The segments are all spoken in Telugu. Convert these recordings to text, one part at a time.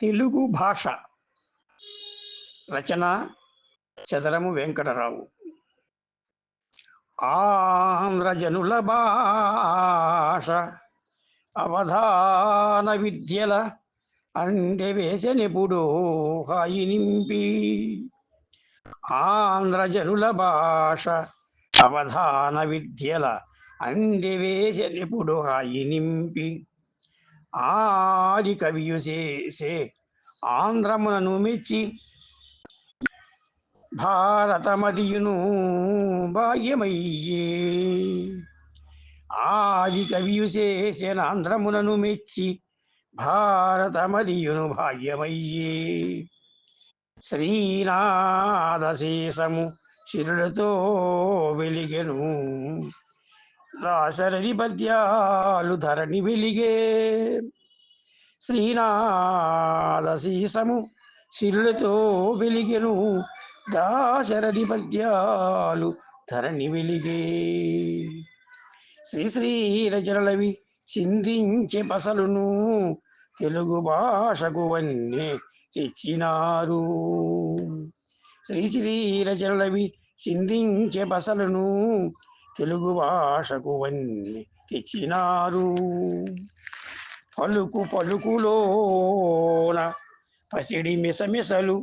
తెలుగు భాష రచన చదరము వెంకటరావు. ఆంధ్రజనుల భాష అవధాన విద్యల అందెవేసెనెప్పుడో హాయి నింపి. ఆంధ్రజనుల భాష అవధాన విద్యల అందెవేసెనెప్పుడు హాయి నింపి. ఆది కవియు చేసే ఆంధ్రమునను మెచ్చి భారతమదియును భాగ్యమయ్యే ఆది కవియు చేసిన ఆంధ్రమునను మెచ్చి భారతమదియును భాగ్యమయ్యే శ్రీనాథశేషము శిరులతో వెలిగెను. దాశరథి పద్యాలు ధరణి వెలిగే. శ్రీనాథశీసము శిరులతో వెలిగెను. దాశరథి పద్యాలు ధరణి వెలిగే. శ్రీ శ్రీ రచనలవి చిందించే పసలును తెలుగు భాషకు వన్నే తెచ్చినారు. శ్రీ శ్రీ రచనలవి చిందించే పసలును తెలుగు భాషకు వన్ని తెచ్చినారు పలుకు పలుకులోన పసిడి మిసమిసలు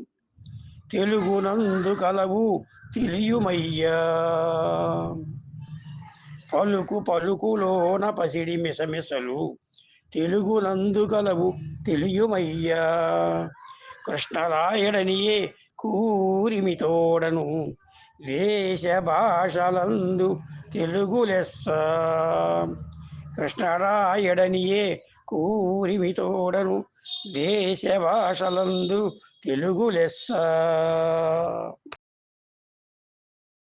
తెలుగునందు కలవు తెలియమయ్యా. పలుకు పలుకులోన పసిడి మిసమిసలు తెలుగునందు కలవు తెలియమయ్యా. కృష్ణరాయుడనియే కూరిమి తోడను దేశ భాషలందు తెలుగు లెస్స. కృష్ణరాయడనియే కూరిమితోడను దేశ భాషలందు తెలుగు లెస్స.